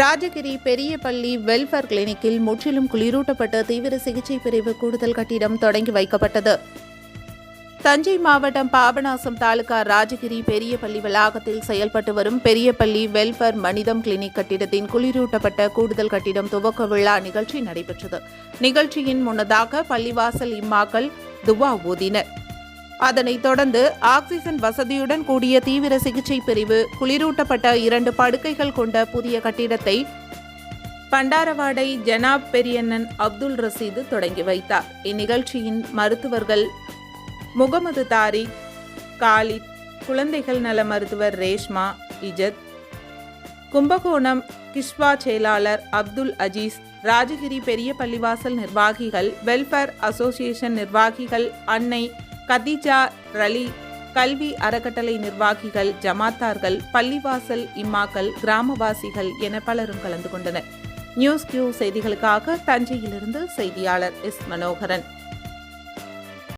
ராஜகிரி பெரிய பள்ளி வெல்ஃபேர் கிளினிக்கில் முற்றிலும் குளிரூட்டப்பட்ட தீவிர சிகிச்சை பிரிவு கூடுதல் கட்டிடம் தொடங்கி வைக்கப்பட்டது. தஞ்சை மாவட்டம் பாபநாசம் தாலுகா ராஜகிரி பெரிய பள்ளி வளாகத்தில் செயல்பட்டு வரும் பெரியபள்ளி வெல்ஃபேர் மனிதம் கிளினிக் கட்டிடத்தின் குளிரூட்டப்பட்ட கூடுதல் கட்டிடம் துவக்க விழா நிகழ்ச்சி நடைபெற்றது. நிகழ்ச்சியின் முன்னதாக பள்ளிவாசல் இம்மாக்கள் துவா ஊதினர். அதனைத் தொடர்ந்து ஆக்சிஜன் வசதியுடன் கூடிய தீவிர சிகிச்சை பிரிவு குளிரூட்டப்பட்ட இரண்டு படுக்கைகள் கொண்ட புதிய கட்டிடத்தை பண்டாரவாடை ஜனாப் பெரியண்ணன் அப்துல் ரசீது தொடங்கி வைத்தார். இந்நிகழ்ச்சியின் மருத்துவர்கள் முகமது தாரிக் காலித் குழந்தைகள் நல மருத்துவர் ரேஷ்மா இஜத் கும்பகோணம் கிஷ்வா செயலாளர் அப்துல் அஜீஸ் ராஜகிரி பெரிய பள்ளிவாசல் நிர்வாகிகள் வெல்ஃபேர் அசோசியேஷன் நிர்வாகிகள் அன்னை கதீஜா ரலி கல்வி அறக்கட்டளை நிர்வாகிகள் ஜமாத்தார்கள் பள்ளிவாசல் இம்மாக்கள் கிராமவாசிகள் என பலரும் கலந்து கொண்டனர். நியூஸ் கியூ செய்திகளுக்காக தஞ்சையிலிருந்து செய்தியாளர் எஸ். மனோகரன்.